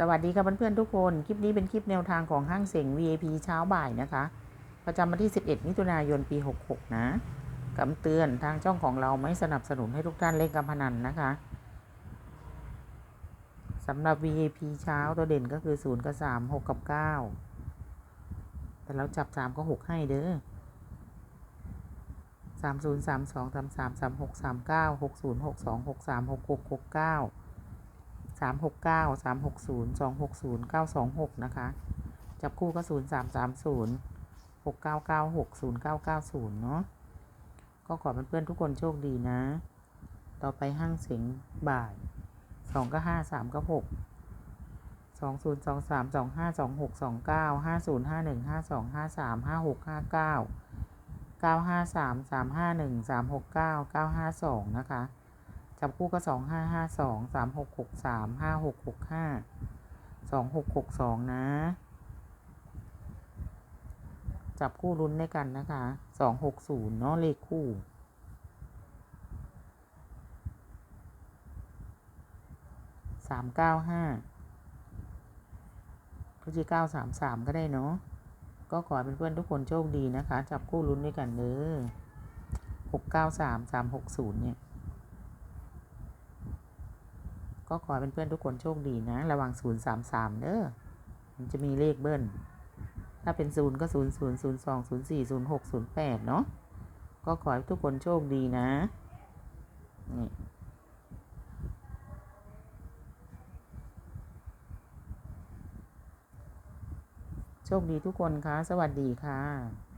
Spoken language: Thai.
สวัสดีค่ะเพื่อนๆทุกคน คลิปนี้เป็นคลิปแนวทางของห้างเสง VIP เช้าบ่ายนะคะ ประจำวันที่ 11 มิถุนายน ปี 66 นะคำเตือนทางช่องของเราไม่สนับสนุนให้ทุกท่านเล่นการพนันนะคะสำหรับ VIP เช้าตัวเด่นก็คือ 0 กับ 3 6 กับ 9 แต่เราจับ 3 ก็ 6 ให้เด้อ3 0 3 2 3 3 3 6 3 9 6 0 6 2 6 3 6 6 6 9 สามหกเก้าสามหกศูนย์สองหกศูนย์เก้าสองหกนะคะ จับคู่ก็ศูนย์สามสามศูนย์หกเก้าเก้าหกศูนย์เก้าเก้าศูนย์เนาะ ก็ขอเพื่อนๆทุกคนโชคดีนะ ต่อไปห้างเสียงบ่ายสองก็ห้าสามก็หกสองศูนย์สองสามสองห้าสองหกสองเก้าห้าศูนย์ห้าหนึ่งห้าสองห้าสามห้าหกห้าเก้าเก้าห้าสามสามห้าหนึ่งสามหกเก้าเก้าห้าสองนะคะ จับคู่ก็สองห้าห้าสองสามหกหกสามห้าหกหกห้าสองหกหกสองนะ จับคู่ลุ้นด้วยกันนะคะสองหกศูนย์เนาะเลขคู่ สามเก้าห้าก็จะเก้าสามสามก็ได้เนาะ ก็ขอให้เพื่อนทุกคนโชคดีนะคะ จับคู่ลุ้นด้วยกันเด้อหกเก้าสามสามหกศูนย์เนี่ย ก็ขอให้เพื่อนๆทุกคนโชคดีนะ ระวังศูนย์สามสามเด้อมันจะมีเลขเบิ้ลถ้าเป็นศูนย์ก็ศูนย์ศูนย์ศูนย์สองศูนย์สี่ศูนย์หกศูนย์แปดเนาะก็ขอให้ทุกคนโชคดีนะนี่โชคดีทุกคนคะสวัสดีค่ะ